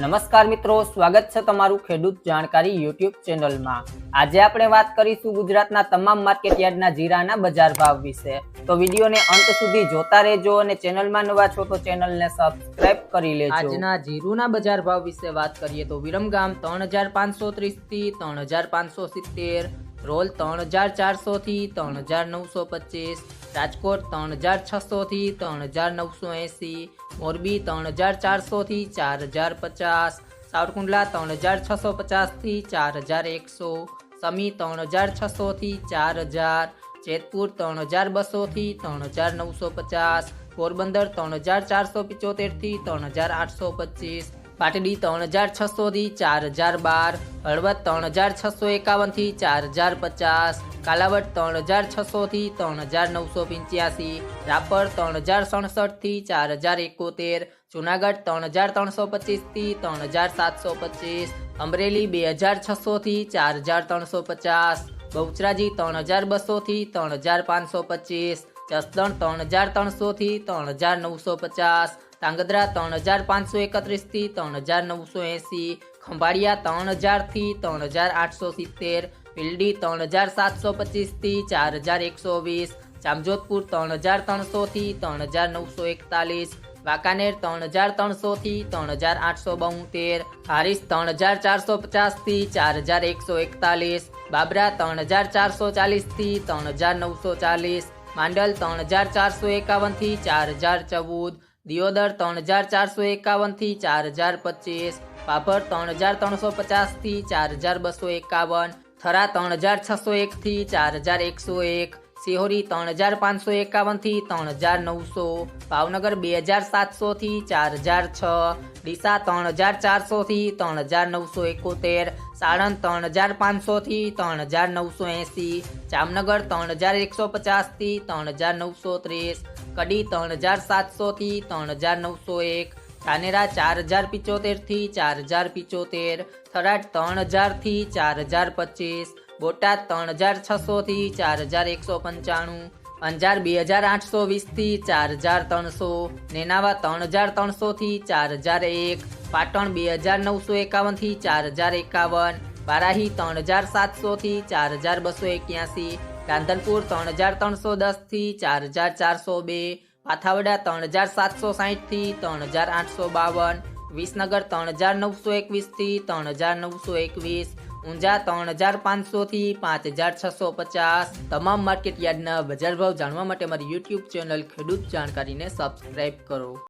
નમસ્કાર મિત્રો, સ્વાગત છે તમારું ખેડૂત જાણકારી યુટ્યુબ ચેનલમાં. આજે આપણે વાત કરીશું ગુજરાતના તમામ માર્કેટયાર્ડના જીરાના બજાર ભાવ વિશે. તો વિડીયોને અંત સુધી જોતા રહેજો અને ચેનલમાં નવા છો તો ચેનલને સબસ્ક્રાઇબ કરી લેજો. આજના જીરુના બજાર ભાવ વિશે વાત કરીએ તો વિરમગામ ત્રણ હજાર પાંચસો ત્રીસથી ત્રણ હજાર પાંચસો સિત્તેર, રોલ ત્રણ હજાર ચારસો થી ત્રણ હજાર નવસો પચીસ, રાજકોટ ત્રણ હજાર છસો થી ત્રણ હજાર નવસો એંસી મોરબી ત્રણ હજાર ચારસો થી ચાર હજાર પચાસ, સાવરકુંડલા ત્રણ હજાર છસો પચાસથી ચાર હજાર એકસો, સમી ત્રણ હજાર છસો થી ચાર હજાર, જેતપુર ત્રણ હજાર બસો થી ત્રણ હજાર નવસો પચાસ, પોરબંદર ત્રણ હજાર ચારસો પિચોતેરથી ત્રણ હજાર આઠસો પચીસ પાટડી ત્રણ હજાર છસો થી ચાર હજાર બાર હળવદ ત્રણ હજાર છસો એકાવનથી ચાર હજાર પચાસ કાલાવડ ત્રણ હજાર છસો થી ત્રણ હજાર નવસો પંચ્યાસી રાપર ત્રણ હજાર સડસઠથી ચાર હજાર એકોતેર જુનાગઢ ત્રણ હજાર ત્રણસો પચીસથી ત્રણ હજાર સાતસો પચીસ અમરેલી બે હજાર છસો થી ચાર હજાર ત્રણસો પચાસ બહુચરાજી ત્રણ હજાર બસો થી ત્રણ હજાર પાંચસો પચીસ જસદણ ત્રણ હજાર ત્રણસો થી ત્રણ હજાર નવસો પચાસ તાંગધ્રા ત્રણ હજાર પાંચસો એકત્રીસથી ત્રણ હજાર નવસો એંસી ખંભાળિયા ત્રણ હજારથી ત્રણ હજાર આઠસો સિત્તેર પીલડી ત્રણ હજાર સાતસો પચીસથી ચાર હજાર એકસો વીસ જામજોધપુર ત્રણ હજાર ત્રણસો થી ત્રણ હજાર નવસો એકતાલીસ વાંકાનેર ત્રણ હજાર ત્રણસો થી ત્રણ હજાર આઠસો બોતેર હારીસ ત્રણ હજાર ચારસો પચાસથી ચાર હજાર એકસો એકતાલીસ બાબરા ત્રણ હજાર ચારસો ચાલીસથી ત્રણ હજાર નવસો ચાલીસ માંડલ ત્રણ હજાર ચારસો એકાવનથી ચાર હજાર ચૌદ દિયોદર ત્રણ હજાર ચારસો એકાવનથી ચાર હજાર પચીસ પાપડ ત્રણ હજાર ત્રણસો પચાસથી ચાર હજાર બસો એકાવન થરા ત્રણ હજાર છસો એક થી ચાર હજાર એકસો એક સિહોરી ત્રણ હજાર પાંચસો એકાવનથી ત્રણ હજાર નવસો ભાવનગર બે હજાર સાતસો થી ચાર હજાર છ ડીસા ત્રણ હજાર ચારસો થી ત્રણ હજાર નવસો એકોતેર સાણંદ ત્રણ હજાર પાંચસો થી ત્રણ હજાર નવસો એંસી જામનગર ત્રણ હજાર એકસો પચાસથી ત્રણ હજાર નવસો ત્રીસ કડી ત્રણ હજાર સાતસો થી ત્રણ હજાર નવસો એક, ધાનેરા ચાર હજાર પિચોતેરથી ચાર હજાર પિચોતેર, થરાદ ત્રણ હજારથી ચાર હજાર પચીસ, બોટાદ ત્રણ હજાર છસો થી ચાર હજાર એકસો પંચાણું, અંજાર બે હજાર આઠસો વીસથી ચાર હજાર ત્રણસો, નેનાવા ત્રણ હજાર ત્રણસો થી ચાર હજાર એક, પાટણ બે હજાર નવસો એકાવનથી ચાર હજાર એકાવન, બારાહી ત્રણ હજાર સાતસો થી ચાર હજાર બસો એક્યાસી રાંધનપુર ત્રણ હજાર ત્રણસો દસથી ચાર હજાર ચારસો બે, પાથાવડા ત્રણ હજાર સાતસો સાહીઠથી ત્રણ હજાર આઠસો બાવન, વિસનગર ત્રણ હજાર નવસો એકવીસથી ત્રણ હજાર નવસો એકવીસ, ઊંઝા ત્રણ હજાર પાંચસો થી પાંચ હજાર છસો પચાસ. તમામ માર્કેટ યાર્ડના બજાર ભાવ જાણવા માટે મારી યુટ્યુબ ચેનલ ખેડૂત જાણકારીને સબસ્ક્રાઇબ કરો.